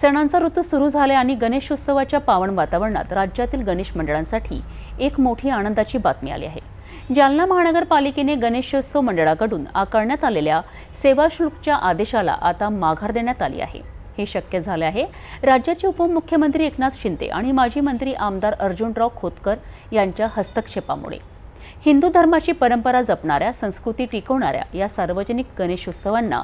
सणांचा ऋतू सुरू झाले आणि गणेशोत्सवाच्या पावन वातावरणात राज्यातील गणेश मंडळांसाठी एक मोठी आनंदाची बातमी आली आहे. जालना महानगरपालिकेने गणेशोत्सव मंडळाकडून आकारण्यात आलेल्या सेवा शुल्कच्या आदेशाला आता माघार देण्यात आली आहे. हे शक्य झाले आहे. राज्याचे उपमुख्यमंत्री एकनाथ शिंदे आणि माजी मंत्री आमदार अर्जुनराव खोतकर यांच्या हस्तक्षेपामुळे. हिंदू धर्माची परंपरा जपणाऱ्या संस्कृती टिकवणाऱ्या या सार्वजनिक गणेशोत्सवांना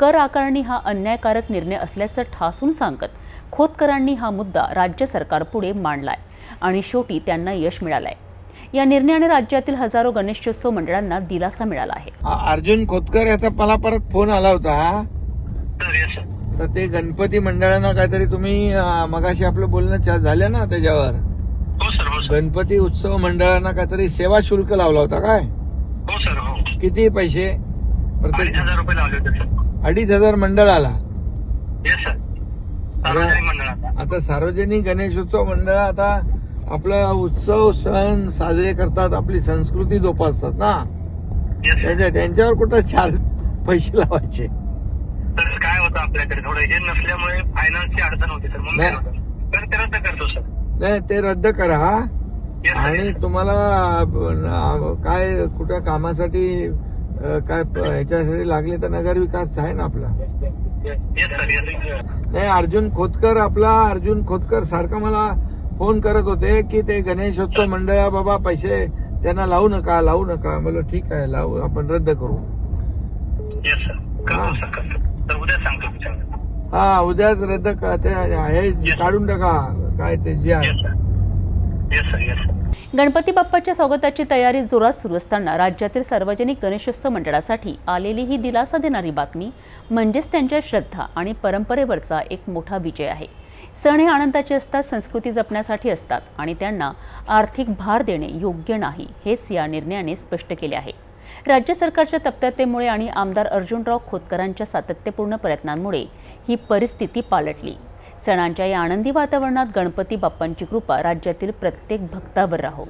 कर आकारणी हा अन्यायकारक निर्णय असल्याचं ठासून सांगत खोतकरांनी हा मुद्दा राज्य सरकारपुढे मांडलाय आणि शेवटी त्यांना यश मिळालंय. या निर्णयाने राज्यातील हजारो गणेशोत्सव मंडळांना दिलासा मिळाला आहे. अर्जुन खोतकर याचा मला परत फोन आला होता सर येस सर तर ते गणपती मंडळांना काहीतरी तुम्ही मगाशी आपलं बोलणं झालं ना त्याच्यावर? गणपती उत्सव मंडळांना काहीतरी सेवा शुल्क लावला होता काय? हो सर हो. किती पैसे? अडीच प्रत्येक हजार रुपये लावले होते सर. अडीच हजार मंडळाला? येस सर सार्वजनिक मंडळाचा आता सार्वजनिक गणेशोत्सव मंडळ आता आपला उत्सव सण साजरे करतात आपली संस्कृती जोपासतात ना? येस सर त्यांच्या त्यांच्यावर कुठं चार पैसे लावायचे? तर काय होतं आपल्याकडे? थोडं हे नसल्यामुळे फायनान्सची अडचण होती सर. म्हणून नाही. काय होतं? तर ते रद्द करतो सर. नाही ते रद्द करा आणि तुम्हाला काय कुठं कामासाठी काय ह्याच्यासाठी लागले तर नगर विकास आहे ना आपला? नाही अर्जुन खोतकर आपला अर्जुन खोतकर सारखं मला फोन करत होते की ते गणेशोत्सव मंडळा बाबा पैसे त्यांना लावू नका लावू नका. म्हणलं ठीक आहे लावू आपण रद्द करू. हा. करतो. करतो हा उद्याच रद्द क- ते हे काढून टाका. काय ते जे आहे yes sir yes sir yes sir Ganpati बाप्पाच्या स्वागताची तयारी जोरात सुरू असताना राज्यातील सार्वजनिक गणेशोत्सव मंडळासाठी आलेली ही दिलासा देणारी बातमी म्हणजेच त्यांच्या श्रद्धा आणि परंपरेवरचा एक मोठा विजय आहे. सण हे आनंदाचे असतात संस्कृती जपण्यासाठी असतात आणि त्यांना आर्थिक भार देणे योग्य नाही हेच या निर्णयाने स्पष्ट केले आहे. राज्य सरकारच्या तप्त्यातेमुळे आणि आमदार अर्जुनराव खोतकरांच्या सातत्यपूर्ण प्रयत्नांमुळे ही परिस्थिती पालटली. सणांच्या या आनंदी वातावरणात गणपती बाप्पांची कृपा राज्यातील प्रत्येक भक्तावर राहो.